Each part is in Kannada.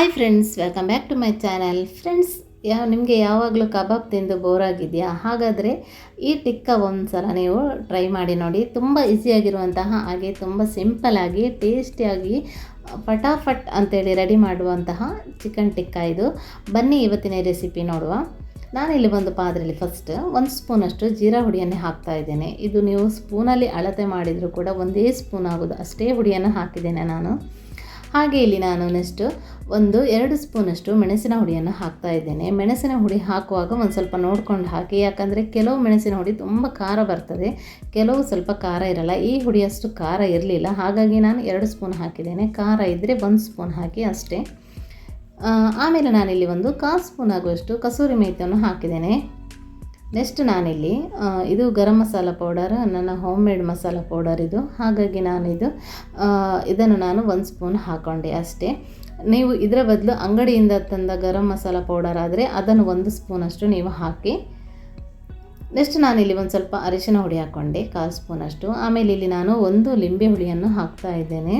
Hi friends welcome back to my channel friends ಯಾವ ನಿಮಗೆ ಯಾವಾಗಲೂ ಕಬಾಬ್ ತಿಂದು ಬೋರ್ ಆಗಿದೆಯಾ? ಹಾಗಾದರೆ ಈ ಟಿಕ್ಕ ಒಂದು ಸಲ ನೀವು ಟ್ರೈ ಮಾಡಿ ನೋಡಿ. ತುಂಬ ಈಸಿಯಾಗಿರುವಂತಹ ಹಾಗೆ ತುಂಬ ಸಿಂಪಲಾಗಿ ಟೇಸ್ಟಿಯಾಗಿ ಫಟಾಫಟ್ ಅಂತೇಳಿ ರೆಡಿ ಮಾಡುವಂತಹ ಚಿಕನ್ ಟಿಕ್ಕ ಇದು. ಬನ್ನಿ ಇವತ್ತಿನ ರೆಸಿಪಿ ನೋಡುವ. ನಾನಿಲ್ಲಿ ಒಂದು ಪಾತ್ರೆಯಲ್ಲಿ ಫಸ್ಟ್ ಒಂದು ಸ್ಪೂನಷ್ಟು ಜೀರಾ ಹುಡಿಯನ್ನೇ ಹಾಕ್ತಾ ಇದ್ದೇನೆ. ಇದು ನೀವು ಸ್ಪೂನಲ್ಲಿ ಅಳತೆ ಮಾಡಿದರೂ ಕೂಡ ಒಂದೇ ಸ್ಪೂನ್ ಆಗೋದು. ಅಷ್ಟೇ ಹುಡಿಯನ್ನು ಹಾಕಿದ್ದೇನೆ ನಾನು. ಹಾಗೆ ಇಲ್ಲಿ ನಾನು ನೆಕ್ಸ್ಟ್ ಒಂದು ಎರಡು ಸ್ಪೂನಷ್ಟು ಮೆಣಸಿನ ಹುಡಿಯನ್ನು ಹಾಕ್ತಾ ಇದ್ದೇನೆ. ಮೆಣಸಿನ ಹುಡಿ ಹಾಕುವಾಗ ಒಂದು ಸ್ವಲ್ಪ ನೋಡ್ಕೊಂಡು ಹಾಕಿ, ಯಾಕಂದರೆ ಕೆಲವು ಮೆಣಸಿನ ಹುಡಿ ತುಂಬ ಖಾರ ಬರ್ತದೆ, ಕೆಲವು ಸ್ವಲ್ಪ ಖಾರ ಇರಲ್ಲ. ಈ ಹುಡಿಯಷ್ಟು ಖಾರ ಇರಲಿಲ್ಲ. ಹಾಗಾಗಿ ನಾನು ಎರಡು ಸ್ಪೂನ್ ಹಾಕಿದ್ದೇನೆ. ಖಾರ ಇದ್ದರೆ ಒಂದು ಸ್ಪೂನ್ ಹಾಕಿ ಅಷ್ಟೇ. ಆಮೇಲೆ ನಾನಿಲ್ಲಿ ಒಂದು ಕಾಲು ಸ್ಪೂನ್ ಆಗುವಷ್ಟು ಕಸೂರಿ ಮೇಥಿಯನ್ನು ಹಾಕಿದ್ದೇನೆ. ನೆಕ್ಸ್ಟ್ ನಾನಿಲ್ಲಿ ಇದು ಗರಂ ಮಸಾಲ ಪೌಡರ್ ನನ್ನ ಹೋಮ್ ಮೇಡ್ ಮಸಾಲ ಪೌಡರ್ ಇದು. ಹಾಗಾಗಿ ನಾನಿದು ಇದು ಇದನ್ನು ನಾನು ಒಂದು ಸ್ಪೂನ್ ಹಾಕ್ಕೊಂಡೆ ಅಷ್ಟೇ. ನೀವು ಇದರ ಬದಲು ಅಂಗಡಿಯಿಂದ ತಂದ ಗರಂ ಮಸಾಲ ಪೌಡರ್ ಆದರೆ ಅದನ್ನು ಒಂದು ಸ್ಪೂನಷ್ಟು ನೀವು ಹಾಕಿ. ನೆಕ್ಸ್ಟ್ ನಾನಿಲ್ಲಿ ಒಂದು ಸ್ವಲ್ಪ ಅರಿಶಿನ ಹುಡಿ ಹಾಕ್ಕೊಂಡೆ ಕಾಲು ಸ್ಪೂನಷ್ಟು ಆಮೇಲೆ ಇಲ್ಲಿ ನಾನು ಒಂದು ಲಿಂಬೆ ಹುಳಿಯನ್ನು ಹಾಕ್ತಾ ಇದ್ದೇನೆ.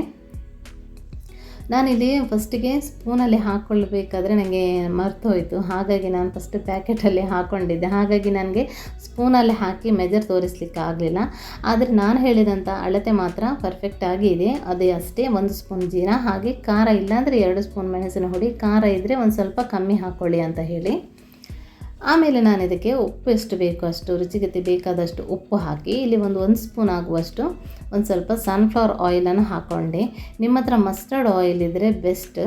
ನಾನಿಲ್ಲಿ ಫಸ್ಟಿಗೆ ಸ್ಪೂನಲ್ಲಿ ಹಾಕ್ಕೊಳ್ಬೇಕಾದ್ರೆ ನನಗೆ ಮರ್ತು ಹೋಯಿತು ಹಾಗಾಗಿ ನಾನು ಫಸ್ಟ್ ಪ್ಯಾಕೆಟಲ್ಲಿ ಹಾಕ್ಕೊಂಡಿದ್ದೆ ಹಾಗಾಗಿ ನನಗೆ ಸ್ಪೂನಲ್ಲಿ ಹಾಕಿ ಮೆಜರ್ ತೋರಿಸ್ಲಿಕ್ಕೆ ಆಗಲಿಲ್ಲ. ಆದರೆ ನಾನು ಹೇಳಿದಂಥ ಅಳತೆ ಮಾತ್ರ ಪರ್ಫೆಕ್ಟಾಗಿ ಇದೆ. ಅದೇ ಅಷ್ಟೇ ಒಂದು ಸ್ಪೂನ್ ಜೀರಾ, ಹಾಗೆ ಖಾರ ಇಲ್ಲಾಂದರೆ ಎರಡು ಸ್ಪೂನ್ ಮೆಣಸಿನ ಹುಡಿ ಖಾರ ಇದ್ದರೆ ಒಂದು ಸ್ವಲ್ಪ ಕಮ್ಮಿ ಹಾಕ್ಕೊಳ್ಳಿ ಅಂತ ಹೇಳಿ. ಆಮೇಲೆ ನಾನು ಇದಕ್ಕೆ ಉಪ್ಪು ಎಷ್ಟು ಬೇಕು ಅಷ್ಟು, ರುಚಿಗತಿ ಬೇಕಾದಷ್ಟು ಉಪ್ಪು ಹಾಕಿ, ಇಲ್ಲಿ ಒಂದು ಒಂದು ಸ್ಪೂನ್ ಆಗುವಷ್ಟು ಒಂದು ಸ್ವಲ್ಪ ಸನ್ಫ್ಲವರ್ ಆಯಿಲನ್ನು ಹಾಕ್ಕೊಂಡೆ ನಿಮ್ಮ ಹತ್ರ ಮಸ್ಟರ್ಡ್ ಆಯಿಲ್ ಇದ್ದರೆ ಬೆಸ್ಟ್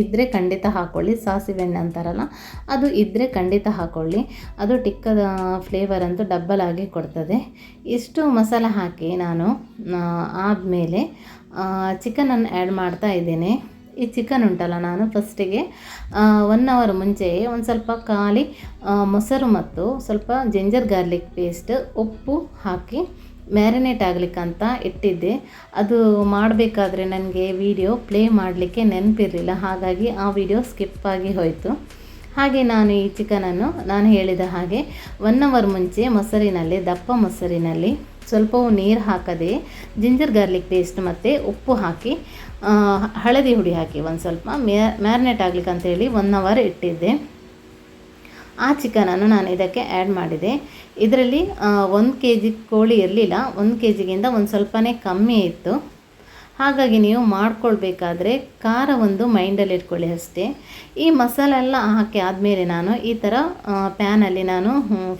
ಇದ್ದರೆ ಖಂಡಿತ ಹಾಕ್ಕೊಳ್ಳಿ ಸಾಸಿವೆ ಎಣ್ಣೆ ಅಂತಾರಲ್ಲ, ಅದು ಇದ್ದರೆ ಖಂಡಿತ ಹಾಕ್ಕೊಳ್ಳಿ ಅದು ಟಿಕ್ಕದ ಫ್ಲೇವರ್ ಅಂತೂ ಡಬ್ಬಲ್ ಆಗಿ ಕೊಡ್ತದೆ. ಇಷ್ಟು ಮಸಾಲ ಹಾಕಿ ನಾನು ಆದಮೇಲೆ ಚಿಕನನ್ನು ಆ್ಯಡ್ ಮಾಡ್ತಾ ಇದ್ದೇನೆ. ಈ ಚಿಕನ್ ಉಂಟಲ್ಲ ನಾನು ಫಸ್ಟಿಗೆ ಒನ್ ಅವರ್ ಮುಂಚೆ ಒಂದು ಸ್ವಲ್ಪ ಖಾಲಿ ಮೊಸರು ಮತ್ತು ಸ್ವಲ್ಪ ಜಿಂಜರ್ ಗಾರ್ಲಿಕ್ ಪೇಸ್ಟ್ ಉಪ್ಪು ಹಾಕಿ ಮ್ಯಾರಿನೇಟ್ ಆಗಲಿಕ್ಕಂತ ಇಟ್ಟಿದ್ದೆ. ಅದು ಮಾಡಬೇಕಾದ್ರೆ ನನಗೆ ವಿಡಿಯೋ ಪ್ಲೇ ಮಾಡಲಿಕ್ಕೆ ನೆನಪಿರಲಿಲ್ಲ, ಹಾಗಾಗಿ ಆ ವಿಡಿಯೋ ಸ್ಕಿಪ್ ಆಗಿ ಹೋಯಿತು. ಹಾಗೆ ನಾನು ಈ ಚಿಕನನ್ನು ನಾನು ಹೇಳಿದ ಹಾಗೆ ಒನ್ ಅವರ್ ಮುಂಚೆ ಮೊಸರಿನಲ್ಲಿ, ದಪ್ಪ ಮೊಸರಿನಲ್ಲಿ ಸ್ವಲ್ಪವೂ ನೀರು ಹಾಕದೆ ಜಿಂಜರ್ ಗಾರ್ಲಿಕ್ ಪೇಸ್ಟ್ ಮತ್ತು ಉಪ್ಪು ಹಾಕಿ ಹಳದಿ ಹುಡಿ ಹಾಕಿ ಒಂದು ಸ್ವಲ್ಪ ಮ್ಯಾರಿನೇಟ್ ಆಗ್ಲಿಕ್ಕೆ ಅಂತೇಳಿ ಒನ್ ಅವರ್ ಇಟ್ಟಿದ್ದೆ. ಆ ಚಿಕನನ್ನು ನಾನು ಇದಕ್ಕೆ ಆ್ಯಡ್ ಮಾಡಿದೆ. ಇದರಲ್ಲಿ ಒಂದು ಕೆ ಜಿ ಕೋಳಿ ಇರಲಿಲ್ಲ, ಒಂದು ಕೆ ಜಿಗಿಂತ ಒಂದು ಸ್ವಲ್ಪನೇ ಕಮ್ಮಿ ಇತ್ತು. ಹಾಗಾಗಿ ನೀವು ಮಾಡ್ಕೊಳ್ಬೇಕಾದ್ರೆ ಖಾರ ಒಂದು ಮೈಂಡಲ್ಲಿ ಇಟ್ಕೊಳ್ಳಿ ಅಷ್ಟೇ. ಈ ಮಸಾಲೆ ಎಲ್ಲ ಹಾಕಿ ಆದಮೇಲೆ ನಾನು ಈ ಥರ ಪ್ಯಾನಲ್ಲಿ ನಾನು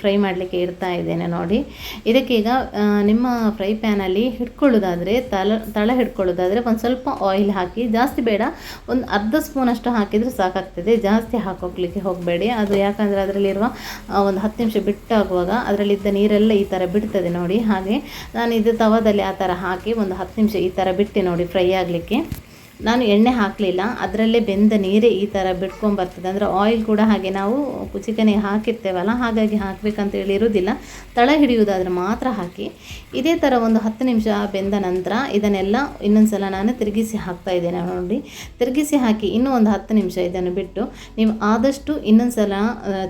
ಫ್ರೈ ಮಾಡಲಿಕ್ಕೆ ಇಡ್ತಾ ಇದ್ದೇನೆ ನೋಡಿ. ಇದಕ್ಕೀಗ ನಿಮ್ಮ ಫ್ರೈ ಪ್ಯಾನಲ್ಲಿ ಹಿಡ್ಕೊಳ್ಳೋದಾದರೆ, ತಲ, ತಳ ಹಿಡ್ಕೊಳ್ಳೋದಾದರೆ ಒಂದು ಸ್ವಲ್ಪ ಆಯಿಲ್ ಹಾಕಿ, ಜಾಸ್ತಿ ಬೇಡ, ಒಂದು ಅರ್ಧ ಸ್ಪೂನಷ್ಟು ಹಾಕಿದರೆ ಸಾಕಾಗ್ತದೆ. ಜಾಸ್ತಿ ಹಾಕೋಗ್ಲಿಕ್ಕೆ ಹೋಗಬೇಡಿ. ಅದು ಯಾಕಂದರೆ ಅದರಲ್ಲಿರುವ ಒಂದು ಹತ್ತು ನಿಮಿಷ ಬಿಟ್ಟಾಗುವಾಗ ಅದರಲ್ಲಿದ್ದ ನೀರೆಲ್ಲ ಈ ಥರ ಬಿಡ್ತದೆ ನೋಡಿ. ಹಾಗೆ ನಾನು ಇದು ತವದಲ್ಲಿ ಆ ಥರ ಹಾಕಿ ಒಂದು ಹತ್ತು ನಿಮಿಷ ಈ ಥರ ಬಿಟ್ಟೆ ನೋಡಿ ಫ್ರೈ ಆಗಲಿಕ್ಕೆ. ನಾನು ಎಣ್ಣೆ ಹಾಕಲಿಲ್ಲ. ಅದರಲ್ಲೇ ಬೆಂದ ನೀರೇ ಈ ಥರ ಬಿಟ್ಕೊಂಬರ್ತದೆ ಅಂದರೆ ಆಯಿಲ್ ಕೂಡ ಹಾಗೆ ನಾವು ಚಿಕನಿಗೆ ಹಾಕಿರ್ತೇವಲ್ಲ, ಹಾಗಾಗಿ ಹಾಕಬೇಕಂತ ಇರುವುದಿಲ್ಲ ಇರೋದಿಲ್ಲ. ತಳ ಹಿಡಿಯುವುದಾದ್ರೆ ಮಾತ್ರ ಹಾಕಿ. ಇದೇ ಥರ ಒಂದು ಹತ್ತು ನಿಮಿಷ ಬೆಂದ ನಂತರ ಇದನ್ನೆಲ್ಲ ಇನ್ನೊಂದು ಸಲ ನಾನು ತಿರುಗಿಸಿ ಹಾಕ್ತಾ ಇದ್ದೇನೆ ನೋಡಿ. ತಿರುಗಿಸಿ ಹಾಕಿ ಇನ್ನೂ ಒಂದು ಹತ್ತು ನಿಮಿಷ ಇದನ್ನು ಬಿಟ್ಟು ನೀವು ಆದಷ್ಟು ಇನ್ನೊಂದು ಸಲ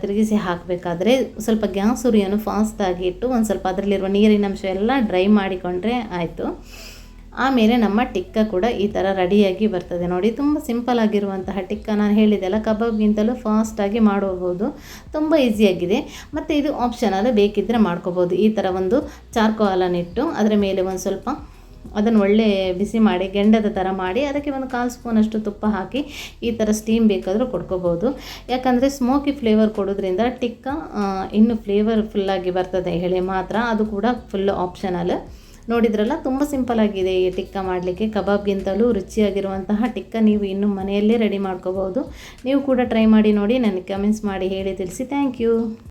ತಿರುಗಿಸಿ ಹಾಕಬೇಕಾದ್ರೆ ಸ್ವಲ್ಪ ಗ್ಯಾಸ್ ಉರಿಯನ್ನು ಫಾಸ್ಟಾಗಿ ಇಟ್ಟು ಒಂದು ಸ್ವಲ್ಪ ಅದರಲ್ಲಿರುವ ನೀರಿನ ಅಂಶ ಎಲ್ಲ ಡ್ರೈ ಮಾಡಿಕೊಂಡ್ರೆ ಆಯಿತು. ಆಮೇಲೆ ನಮ್ಮ ಟಿಕ್ಕ ಕೂಡ ಈ ಥರ ರೆಡಿಯಾಗಿ ಬರ್ತದೆ. ನೋಡಿ, ತುಂಬ ಸಿಂಪಲ್ ಆಗಿರುವಂತಹ ಟಿಕ್ಕ ನಾನು ಹೇಳಿದೆಲ್ಲ ಕಬಾಬ್ಗಿಂತಲೂ ಫಾಸ್ಟಾಗಿ ಮಾಡಬಹುದು ತುಂಬ ಈಸಿಯಾಗಿದೆ ಮತ್ತು ಇದು ಆಪ್ಷನಲ್ ಬೇಕಿದ್ದರೆ ಮಾಡ್ಕೋಬೋದು. ಈ ಥರ ಒಂದು ಚಾರ್ಕೋಲನ್ನು ಇಟ್ಟು ಅದರ ಮೇಲೆ ಒಂದು ಸ್ವಲ್ಪ ಅದನ್ನು ಒಳ್ಳೆ ಬಿಸಿ ಮಾಡಿ, ಗೆಂಡದ ಥರ ಮಾಡಿ, ಅದಕ್ಕೆ ಒಂದು ಕಾಲು ಸ್ಪೂನಷ್ಟು ತುಪ್ಪ ಹಾಕಿ ಈ ಥರ ಸ್ಟೀಮ್ ಬೇಕಾದರೂ ಕೊಡ್ಕೋಬೋದು. ಯಾಕಂದರೆ ಸ್ಮೋಕಿ ಫ್ಲೇವರ್ ಕೊಡೋದ್ರಿಂದ ಟಿಕ್ಕ ಇನ್ನೂ ಫ್ಲೇವರ್ ಫುಲ್ಲಾಗಿ ಬರ್ತದೆ ಹೇಳಿ ಮಾತ್ರ. ಅದು ಕೂಡ ಫುಲ್ ಆಪ್ಷನಲ್ ನೋಡಿದ್ರಲ್ಲ, ತುಂಬ ಸಿಂಪಲ್ ಆಗಿದೆ ಈ ಟಿಕ್ಕ ಮಾಡಲಿಕ್ಕೆ. ಕಬಾಬ್ಗಿಂತಲೂ ರುಚಿಯಾಗಿರುವಂತಹ ಟಿಕ್ಕ ನೀವು ಇನ್ನು ಮನೆಯಲ್ಲೇ ರೆಡಿ ಮಾಡ್ಕೋಬಹುದು. ನೀವು ಕೂಡ ಟ್ರೈ ಮಾಡಿ ನೋಡಿ, ನನಗೆ ಕಮೆಂಟ್ಸ್ ಮಾಡಿ ಹೇಳಿ ತಿಳಿಸಿ. Thank you.